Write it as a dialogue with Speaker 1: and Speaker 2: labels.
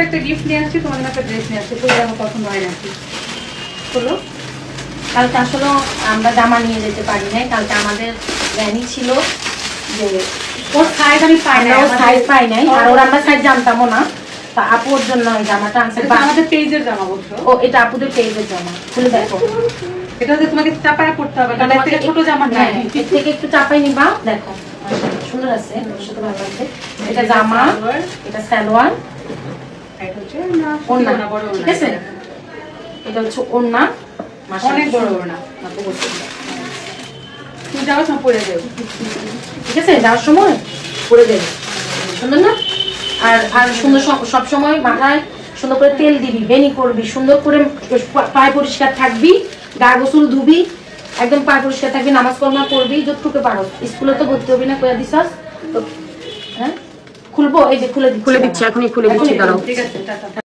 Speaker 1: একটা গিফট নিয়ে আসছি তোমার জন্য একটা ড্রেস নিয়ে আসছি পরে আমার পছন্দ হয় নাকি হলো
Speaker 2: কালকে আসলে আমরা জামা নিয়ে যেতে পারি নাই কালকে আমাদের প্ল্যানই ছিল যে
Speaker 1: ওর সাইজ আমি পাই না
Speaker 2: আমরা সাইজ পাই নাই আর ওর আমরা সাইজ জানতামও না। তা আপুর জন্য এই জামাটা আনছে
Speaker 1: আমাদের পেজের জামা বলছো?
Speaker 2: ও এটা আপুদের পেজের জামা খুলে দেখো।
Speaker 1: এটা হচ্ছে তোমাকে চাপায় পড়তে হবে কারণ ছোট জামা
Speaker 2: হ্যাঁ,
Speaker 1: নাই।
Speaker 2: এর থেকে একটু চাপাই নিবা দেখো। সুন্দর আছে ওর সাথে ভালো এটা জামা এটা সালোয়ার
Speaker 1: এটা হচ্ছে না
Speaker 2: ওড়না।
Speaker 1: না বড়
Speaker 2: ঠিক আছে? এটা হচ্ছে ওড়না।
Speaker 1: অনেক বড় ওড়না। তুমি সময় পরে
Speaker 2: ঠিক আছে? যাওয়ার সময় পরে সুন্দর না? আর আর সুন্দর সব সময় মাথায় সুন্দর করে তেল দিবি বেনি করবি সুন্দর করে পায়ে পরিষ্কার থাকবি গা গোসল ধুবি একদম পায়ে পরিষ্কার থাকবি নামাজ কর্মা করবি যতটুকু পারো। স্কুলে তো ভর্তি হবি না কয়া দিছাস? তো খুলবো এই যে খুলে দিচ্ছি।
Speaker 3: খুলে দিচ্ছি এখনই খুলে দিচ্ছি দাঁড়াও।
Speaker 1: ঠিক আছে